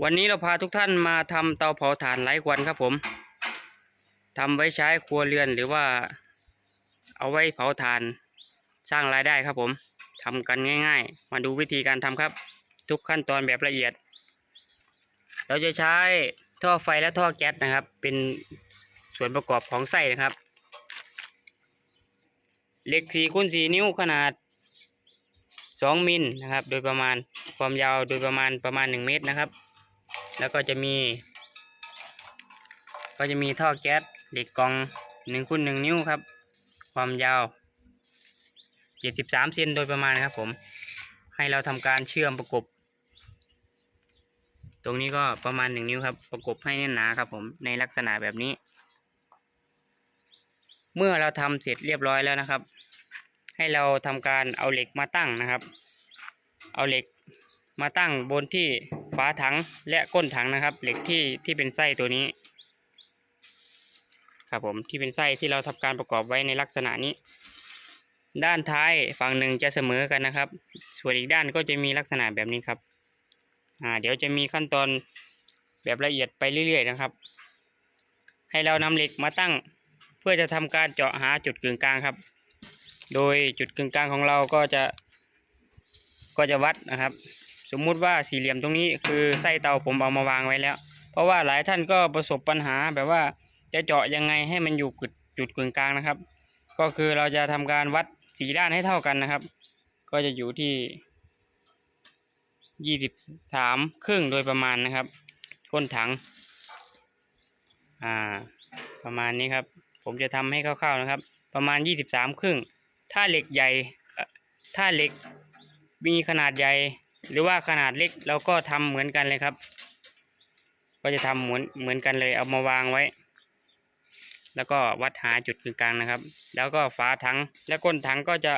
วันนี้เราพาทุกท่านมาทำเตาเผาถ่านไร้ควันครับผมทำไว้ใช้ครัวเรือนหรือว่า เอาไว้เผาถ่านสร้างรายได้ครับผมทำกันง่าย ๆ มาดูวิธีการทำครับ ทุกขั้นตอนแบบละเอียด เราจะใช้ท่อไฟและท่อแก๊สนะครับ เป็นส่วนประกอบของไส้นะครับเหล็กสี่คูณสี่นิ้วขนาดสองมิลนะครับ โดยประมาณความยาวโดยประมาณประมาณหนึ่งเมตรนะครับ แล้วก็จะมี ก็จะมีท่อแก๊สเหล็กกองหนึ่งคูณหนึ่งนิ้วครับ ความยาวเจ็ดสิบสามเซนโดยประมาณนะครับผม ให้เราทำการเชื่อมประกบ ตรงนี้ก็ประมาณหนึ่งนิ้วครับ ประกบให้แน่นหนาครับผม ในลักษณะแบบนี้ เมื่อเราทำเสร็จเรียบร้อยแล้วนะครับ ให้เราทำการเอาเหล็กมาตั้งนะครับ เอาเหล็ก มาตั้งบนที่ฝาถังและก้นถังนะครับ เหล็กที่ที่เป็นไส้ตัวนี้ ครับผมที่เป็นไส้ที่เราทำการประกอบไว้ในลักษณะนี้ ด้านท้ายฝั่งหนึ่งจะเสมอกันนะครับ ส่วนอีกด้านก็จะมีลักษณะแบบนี้ครับอ่าเดี๋ยวจะมีขั้นตอนแบบละเอียดไปเรื่อยๆนะครับ ให้เรานำเหล็กมาตั้ง เพื่อจะทำการเจาะหาจุดกึ่งกลางครับ โดยจุดกึ่งกลางของเราก็จะก็จะวัดนะครับ สมมุติว่าสี่เหลี่ยมตรงนี้คือไส้เตาผมเอามาวางไว้แล้ว เพราะว่าหลายท่านก็ประสบปัญหาแบบว่าจะเจาะยังไงให้มันอยู่จุดจุดกึ่งกลางนะครับ ก็คือเราจะทำการวัดสีด้านให้เท่ากันนะครับ ก็จะอยู่ที่ยี่สิบสามครึ่งโดยประมาณนะครับ ก้นถัง อ่า ประมาณนี้ครับ ผมจะทำให้คร่าวๆนะครับ ประมาณยี่สิบสามครึ่ง ถ้าเหล็กใหญ่ ถ้าเหล็กมีขนาดใหญ่ หรือว่าขนาดเล็กเราก็ทำเหมือนกันเลยครับ ก็จะทำเหมือนเหมือนกันเลยเอามาวางไว้ แล้วก็วัดหาจุดกึ่งกลางนะครับ แล้วก็ฝาถังและก้นถังก็จะ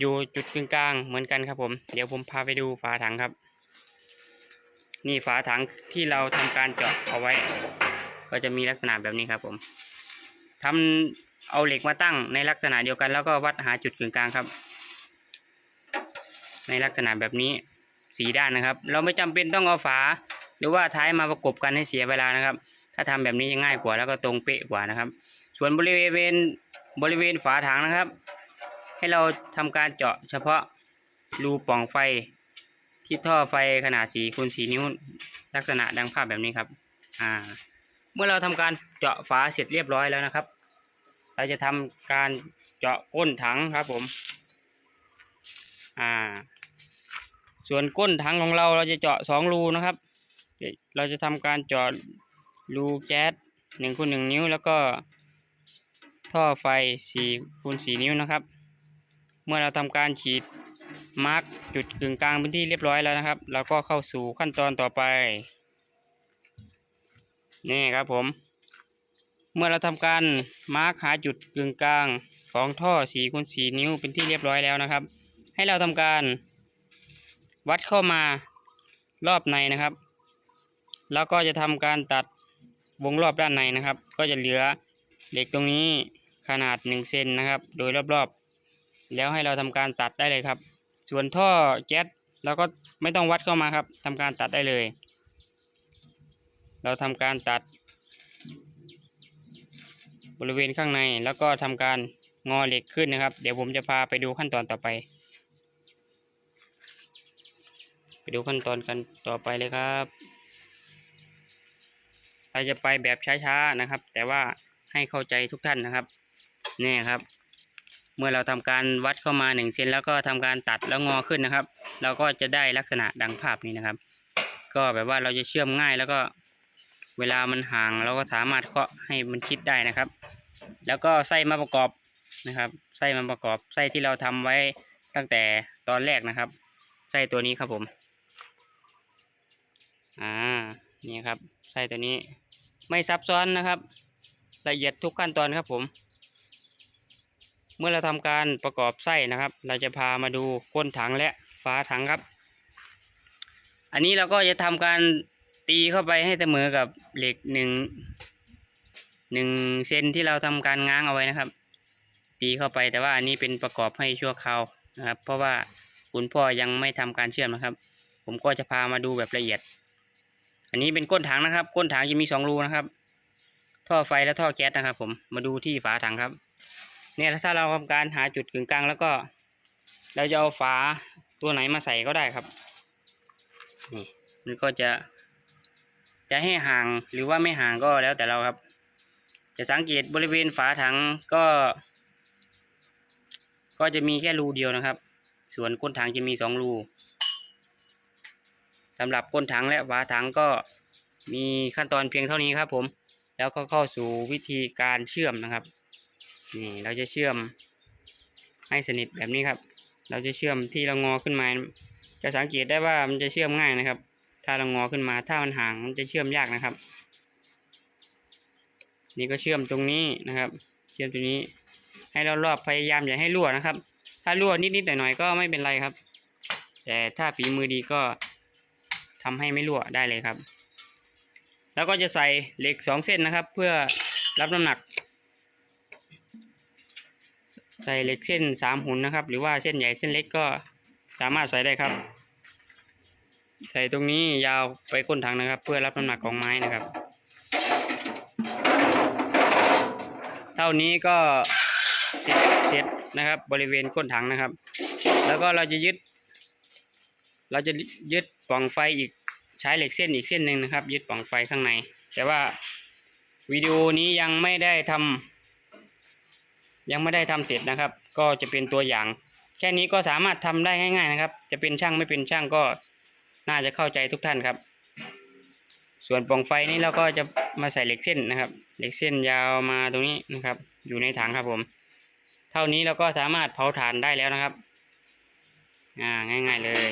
อยู่จุดกึ่งกลางเหมือนกันครับผม เดี๋ยวผมพาไปดูฝาถังครับ นี่ฝาถังที่เราทำการเจาะเอาไว้ ก็จะมีลักษณะแบบนี้ครับผมทำเอาเหล็กมาตั้งในลักษณะเดียวกัน แล้วก็วัดหาจุดกึ่งกลางครับ ในลักษณะแบบนี้สีด้านนะครับ เราไม่จำเป็นต้องเอาฝา หรือว่าท้ายมาประกบกันให้เสียเวลานะครับ ถ้าทำแบบนี้จะง่ายกว่าแล้วก็ตรงเป๊ะกว่านะครับ ส่วนบริเวณบริเวณฝาถังนะครับ ให้เราทำการเจาะเฉพาะรูป่องไฟที่ท่อไฟขนาดสีคูณสีนิ้วลักษณะดังภาพแบบนี้ครับอ่าเมื่อเราทำการเจาะฝาเสร็จเรียบร้อยแล้วนะครับ เราจะทำการเจาะก้นถังครับผมอ่า ส่วนก้นถังของเราเราจะเจาะสองรูนะครับ เราจะทำการเจาะรูแก๊สหนึ่งคูณหนึ่งนิ้ว แล้วก็ท่อไฟสี่คูณสี่นิ้วนะครับ เมื่อเราทำการฉีดมาร์กจุดกึ่งกลางพื้นที่เรียบร้อยแล้วนะครับ เราก็เข้าสู่ขั้นตอนต่อไป นี่ครับผม เมื่อเราทำการมาร์กหาจุดกึ่งกลางของท่อสีคูณสีนิ้วเป็นที่เรียบร้อยแล้วนะครับ ให้เราทำการ วัดเข้ามารอบในนะครับ แล้วก็จะทำการตัดวงรอบด้านในนะครับ ก็จะเหลือเหล็กตรงนี้ขนาดหนึ่งเซนนะครับ โดยรอบๆ แล้วให้เราทำการตัดได้เลยครับ ส่วนท่อแก๊สเราก็ไม่ต้องวัดเข้ามาครับทำการตัดได้เลย เราทำการตัด บริเวณข้างในแล้วก็ทำการงอเหล็กขึ้นนะครับ เดี๋ยวผมจะพาไปดูขั้นตอนต่อไป ไป ดูขั้นตอนกันต่อไปเลยครับเราจะไปแบบช้าๆนะครับ แต่ว่าให้เข้าใจทุกท่านนะครับนี่ครับ เมื่อเราทำการวัดเข้ามาหนึ่งเซนแล้วก็ทำการตัดแล้วงอขึ้นนะครับ เราก็จะได้ลักษณะดังภาพนี้นะครับ ก็แบบว่าเราจะเชื่อมง่ายแล้วก็เวลามันห่างเราก็สามารถเคาะให้มันคิดได้นะครับ แล้วก็ไส้มาประกอบนะครับไส้มาประกอบไส้ที่เราทำไว้ตั้งแต่ตอนแรกนะครับไส้ตัวนี้ครับผม อ่านี่ครับไส้ตัวนี้ไม่ซับซ้อนนะครับ ละเอียดทุกขั้นตอนครับผม เมื่อเราทำการประกอบไส้นะครับ เราจะพามาดูก้นถังและฝาถังครับ อันนี้เราก็จะทำการตีเข้าไปให้เสมอกับเหล็กหนึ่งหนึ่งเซนที่เราทำการง้างเอาไว้นะครับ ตีเข้าไปแต่ว่าอันนี้เป็นประกอบให้ชั่วคราวนะครับ เพราะว่าคุณพ่อยังไม่ทำการเชื่อมนะครับ ผมก็จะพามาดูแบบละเอียด อันนี้เป็นก้นถังนะครับ ก้นถังจะมีสองรูนะครับ ท่อไฟและท่อแก๊สนะครับ ผมมาดูที่ฝาถังครับ เนี่ยถ้าเราทำการหาจุดกึ่งกลางแล้วก็ เราจะเอาฝาตัวไหนมาใส่ก็ได้ครับนี่มันก็จะ จะให้ห่างหรือว่าไม่ห่างก็แล้วแต่เราครับ จะสังเกตบริเวณฝาถังก็ ก็จะมีแค่รูเดียวนะครับ ส่วนก้นถังจะมีสองรู สำหรับก้นถังและฝาถังก็มีขั้นตอนเพียงเท่านี้ครับผม แล้วก็เข้าสู่วิธีการเชื่อมนะครับ นี่เราจะเชื่อมให้สนิทแบบนี้ครับ เราจะเชื่อมที่เรางอขึ้นมา จะสังเกตได้ว่ามันจะเชื่อมง่ายนะครับ ถ้าเรางอขึ้นมาถ้ามันห่างมันจะเชื่อมยากนะครับ นี่ก็เชื่อมตรงนี้นะครับ เชื่อมตรงนี้ ให้เรารอบพยายามอย่าให้รั่วนะครับ ถ้ารั่วนิดๆหน่อยๆก็ไม่เป็นไรครับ แต่ถ้าฝีมือดีก็ ทำให้ไม่รั่วได้เลยครับ แล้วก็จะใส่เหล็กสองเส้นนะครับ เพื่อรับน้ำหนัก ใส่เหล็กเส้นสามหุ่นนะครับ หรือว่าเส้นใหญ่เส้นเล็กก็สามารถใส่ได้ครับ ใส่ตรงนี้ยาวไปก้นถังนะครับ เพื่อรับน้ำหนักของไม้นะครับ เท่านี้ก็เสร็จเสร็จนะครับ บริเวณก้นถังนะครับ แล้วก็เราจะยึด เราจะยึดปล่องไฟอีก ใช้เหล็กเส้นอีกเส้นหนึ่งนะครับ ยึดปล่องไฟข้างใน แต่ว่าวิดีโอนี้ยังไม่ได้ทำยังไม่ได้ทำเสร็จนะครับ ก็จะเป็นตัวอย่าง แค่นี้ก็สามารถทำได้ง่ายๆนะครับ จะเป็นช่างไม่เป็นช่างก็น่าจะเข้าใจทุกท่านครับ ส่วนปล่องไฟนี้เราก็จะมาใส่เหล็กเส้นนะครับ เหล็กเส้นยาวมาตรงนี้นะครับ อยู่ในถังครับผม เท่านี้เราก็สามารถเผาถ่านได้แล้วนะครับ อ่าง่าย ๆเลย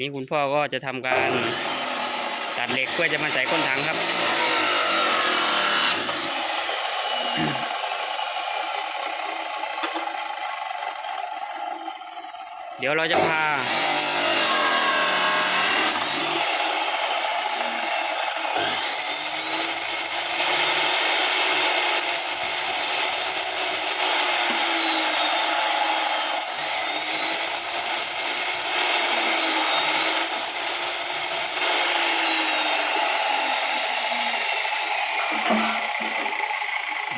นี้คุณพ่อก็จะทำการตัดเหล็กเพื่อจะมาใส่ก้นถังครับ เดี๋ยวเราจะพา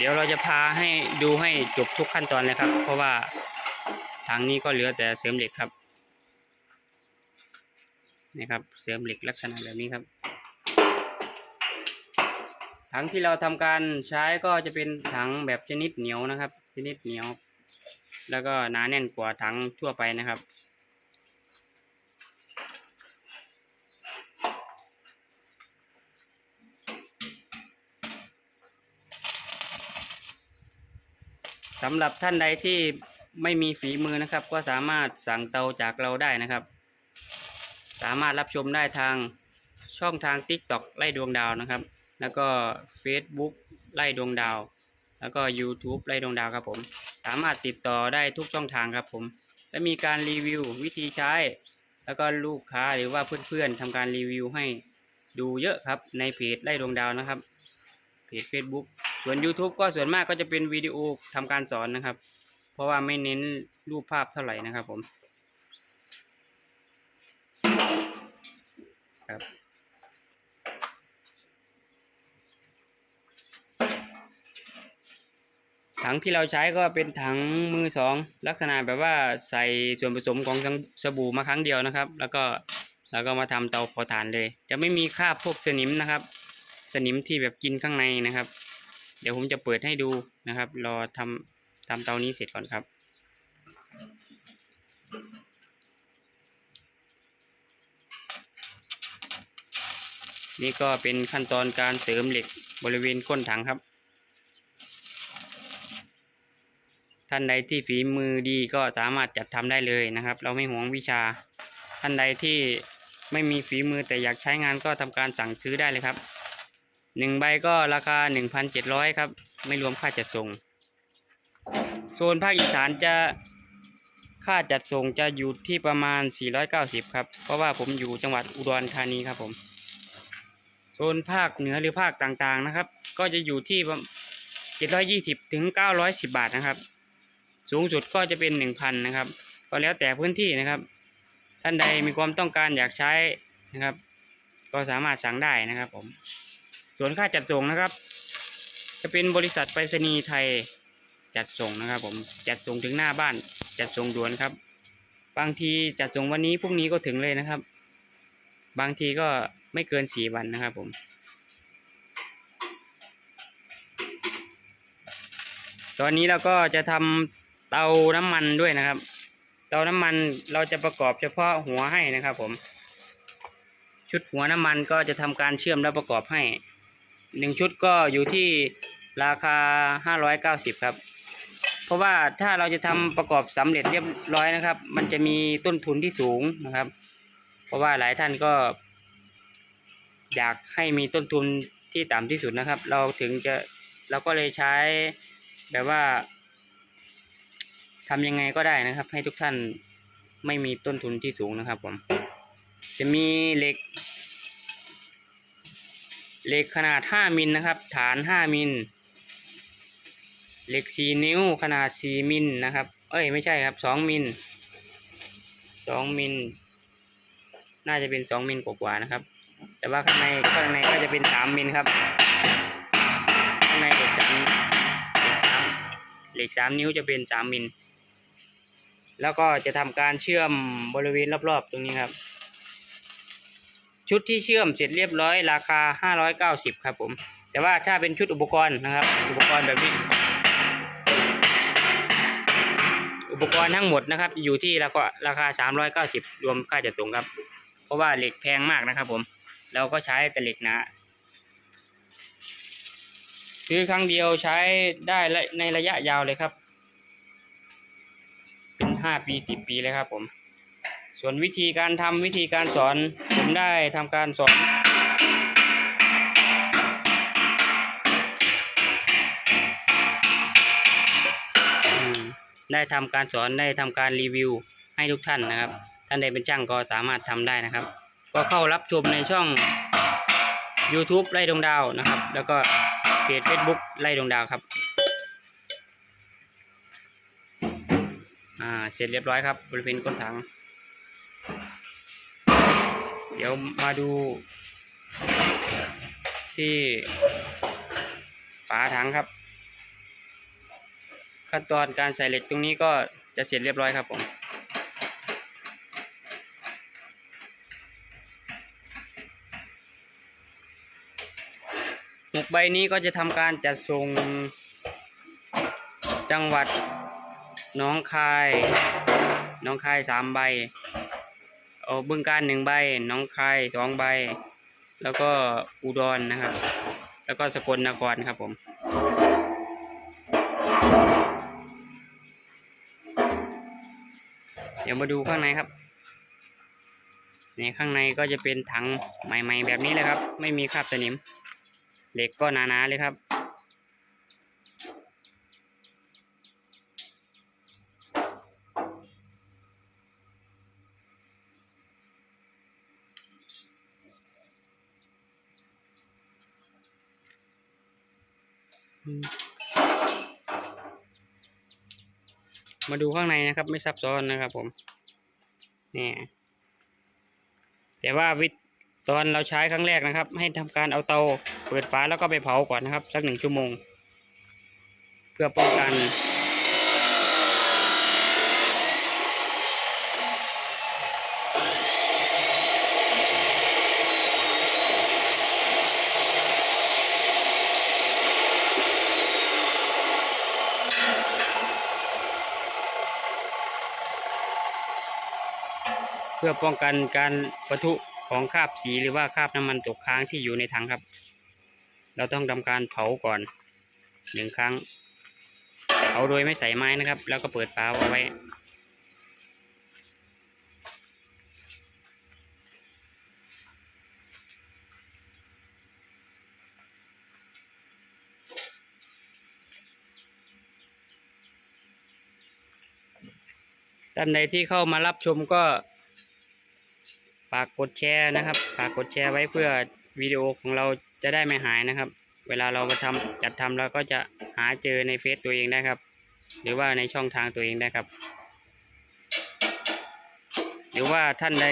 ดี๋ยวเราจะพาให้ดูให้จบทุกขั้นตอนเลยครับ เพราะว่าทางนี้ก็เหลือแต่เสริมเหล็กครับนี่ครับเสริมเหล็กลักษณะแบบนี้ครับถังที่เราทำการใช้ก็จะเป็นถังแบบชนิดเหนียวนะครับ ชนิดเหนียว แล้วก็หนาแน่นกว่าถังทั่วไปนะครับ สำหรับท่านใดที่ไม่มีฝีมือนะครับ ก็สามารถสั่งเตาจากเราได้นะครับ สามารถรับชมได้ทางช่องทาง TikTok ไล่ดวงดาวนะครับ แล้วก็ Facebook ไล่ดวงดาว แล้วก็ YouTube ไล่ดวงดาวครับผม สามารถติดต่อได้ทุกช่องทางครับผม และมีการรีวิววิธีใช้ แล้วก็ลูกค้าหรือว่าเพื่อนๆทำการรีวิวให้ดูเยอะครับในเพจไล่ดวงดาวนะครับเพจ Facebook ส่วน YouTube ก็ส่วนมากก็จะเป็นวิดีโอทำการสอนนะครับ เพราะว่าไม่เน้นรูปภาพเท่าไหร่นะครับผมครับถังที่เราใช้ก็เป็นถังมือสองลักษณะแบบว่าใส่ส่วนผสมของสบู่มาครั้งเดียวนะครับ แล้วก็แล้วก็มาทำเตาเผาถ่านเลย จะไม่มีคราบพวกสนิมนะครับ สนิมที่แบบกินข้างในนะครับ เดี๋ยวผมจะเปิดให้ดูนะครับ รอทำทำเตานี้เสร็จก่อนครับ นี่ก็เป็นขั้นตอนการเสริมเหล็กบริเวณก้นถังครับ ท่านใดที่ฝีมือดีก็สามารถจัดทำได้เลยนะครับ เราไม่หวงวิชา ท่านใดที่ไม่มีฝีมือแต่อยากใช้งานก็ทำการสั่งซื้อได้เลยครับ หนึ่งใบก็ราคาหนึ่งพันเจ็ดร้อยครับ ไม่รวมค่าจัดส่ง โซนภาคอีสานจะค่าจัดส่งจะอยู่ที่ประมาณ 490 ครับ เพราะว่าผมอยู่จังหวัดอุดรธานีครับผม โซนภาคเหนือหรือภาคต่างๆนะครับ ก็จะอยู่ที่ 720 ถึง 910 บาทนะครับ สูงสุดก็จะเป็นหนึ่งพันนะครับ ก็แล้วแต่พื้นที่นะครับ ท่านใดมีความต้องการอยากใช้นะครับ ก็สามารถสั่งได้นะครับผม ส่วนค่าจัดส่งนะครับ จะเป็นบริษัทไปรษณีย์ไทยจัดส่งนะครับ ผมจัดส่งถึงหน้าบ้าน จัดส่งด่วนครับ บางทีจัดส่งวันนี้พรุ่งนี้ก็ถึงเลยนะครับ บางทีก็ไม่เกินสี่วันนะครับ ผมตอนนี้เราก็จะทำเตาน้ำมันด้วยนะครับ เตาน้ำมันเราจะประกอบเฉพาะหัวให้นะครับ ผม ชุดหัวน้ำมันก็จะทำการเชื่อมและประกอบให้ หนึ่งชุดก็อยู่ที่ราคาห้าร้อยเก้าสิบครับ เพราะว่าถ้าเราจะทำประกอบสำเร็จเรียบร้อยนะครับ มันจะมีต้นทุนที่สูงนะครับ เพราะว่าหลายท่านก็ อยากให้มีต้นทุนที่ต่ำที่สุดนะครับ เราถึงจะเราก็เลยใช้แบบว่าทำยังไงก็ได้นะครับ ให้ทุกท่านไม่มีต้นทุนที่สูงนะครับผม จะมีเหล็ก เหล็กขนาด 5 มิลนะครับ ฐาน 5 มิล เหล็ก 4 นิ้วขนาด 4 มิลนะครับ เอ้ยไม่ใช่ครับ 2 มิล 2 มิล น่าจะเป็น 2 มิลกว่าๆนะครับ แต่ว่าข้างในข้างในก็จะเป็น 3 มิลครับ ข้างในเหล็กสามเหล็กสามเหล็กสามนิ้วจะเป็น 3 มิล แล้วก็จะทำการเชื่อมบริเวณรอบๆ ตรงนี้ครับ ชุดที่เชื่อมเสร็จเรียบร้อยราคา 590 ครับผม แต่ว่าถ้าเป็นชุดอุปกรณ์นะครับ อุปกรณ์แบบนี้ อุปกรณ์ทั้งหมดนะครับ อยู่ที่ราคาราคา 390 รวมค่าจัดส่งครับ เพราะว่าเหล็กแพงมากนะครับผม เราก็ใช้แต่เหล็กหนาซื้อครั้งเดียวใช้ได้ในระยะยาวเลยครับ เป็นห้าปีสิบปีเลยครับผม ส่วนวิธีการทำวิธีการสอน ผมได้ทำการสอน ได้ทำการสอนได้ทำการรีวิวให้ทุกท่านนะครับ ท่านใดเป็นช่างก็สามารถทำได้นะครับ ก็เข้ารับชมในช่อง YouTube ไล่ดวงดาวนะครับ แล้วก็เพจ Facebook ไล่ดวงดาวครับอ่าเสร็จเรียบร้อยครับบริเวณก้นถัง เดี๋ยวมาดู ที่ฝาถังครับ ขั้นตอนการใส่เหล็กตรงนี้ก็จะเสร็จเรียบร้อยครับผมหมกใบนี้ก็จะทำการจัดส่งจังหวัดน้องคาย น้องคายสามใบ เอาบึงการหนึ่งใบน้องคายสองใบ แล้วก็อุดรนะครับ แล้วก็สกลนครครับผมเดี๋ยวมาดูข้างในครับนี่ข้างในก็จะเป็นถังใหม่ ๆ แบบนี้เลยครับ ไม่มีคราบสนิม เหล็กก็หนาๆเลยครับ มาดูข้างในนะครับ ไม่ซับซ้อนนะครับ ผมนี่แต่ว่าวิตอนเราใช้ครั้งแรกนะครับ ให้ทำการเอาเตาเปิดฝาแล้วก็ไปเผาก่อนนะครับ สักหนึ่งชั่วโมง เพื่อป้องกัน เพื่อป้องกันการปะทุของคราบสีหรือว่าคราบน้ำมันตกค้างที่อยู่ในถังครับ เราต้องทำการเผาก่อนหนึ่งครั้งเผาโดยไม่ใส่ไม้นะครับ แล้วก็เปิดฝาเอาไว้ท่านใดที่เข้ามารับชมก็ ฝากกดแชร์นะครับ ฝากกดแชร์ไว้เพื่อวิดีโอของเราจะได้ไม่หายนะครับ เวลาเรามาทำจัดทำเราก็จะหาเจอในเฟซตัวเองได้ครับ หรือว่าในช่องทางตัวเองได้ครับ หรือว่าท่านใด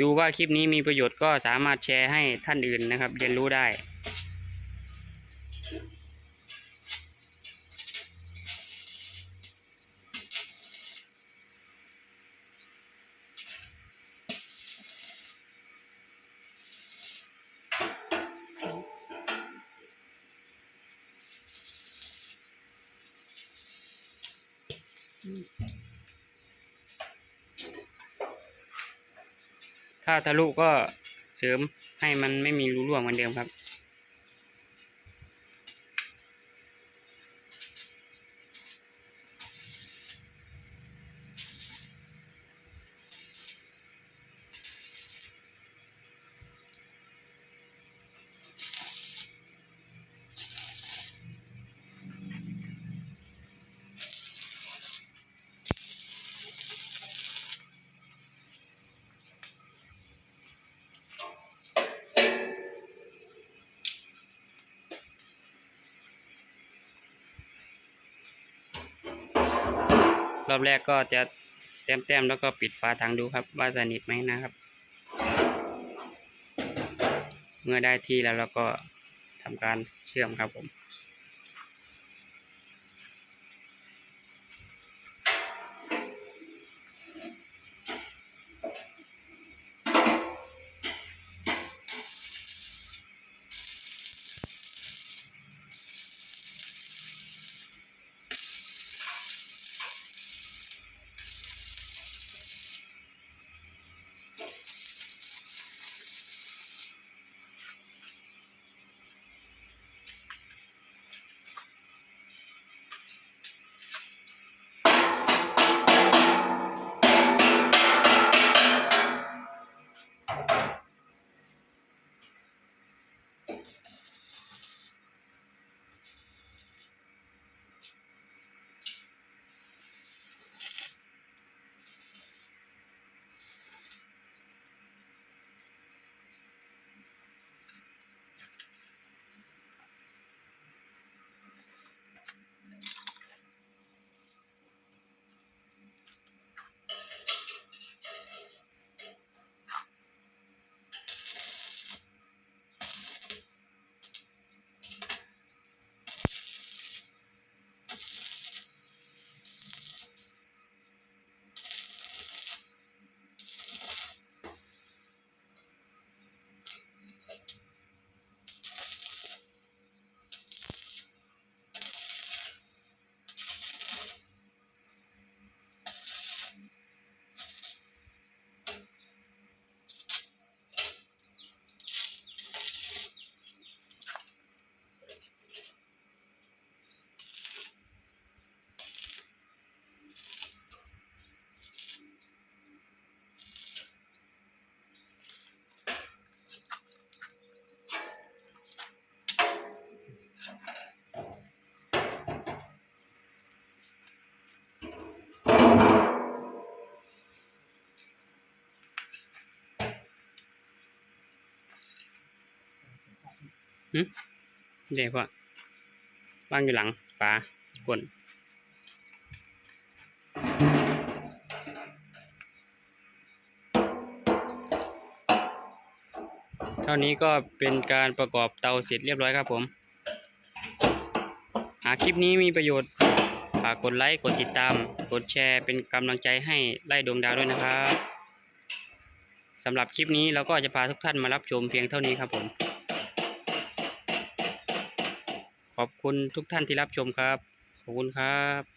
ดูว่าคลิปนี้มีประโยชน์ก็สามารถแชร์ให้ท่านอื่นนะครับ เรียนรู้ได้ ถ้าทะลุก็เสริมให้มันไม่มีรูรั่วเหมือนเดิมครับ รอบแรกก็จะแต้มๆแล้วก็ปิดฝาถังดูครับว่าสนิทไหมนะครับ เมื่อได้ที่แล้วเราก็ทำการเชื่อมครับผม เดี๋ยวพ่อวางอยู่หลังฝากลเท่านี้ก็เป็นการประกอบเตาเสร็จเรียบร้อยครับผม หากคลิปนี้มีประโยชน์ ฝากกดไลค์ กดติดตาม กดแชร์เป็นกำลังใจให้ไล่ดวงดาวด้วยนะครับสำหรับคลิปนี้เราก็จะพาทุกท่านมารับชมเพียงเท่านี้ครับผม ขอบคุณทุกท่านที่รับชมครับ ขอบคุณครับ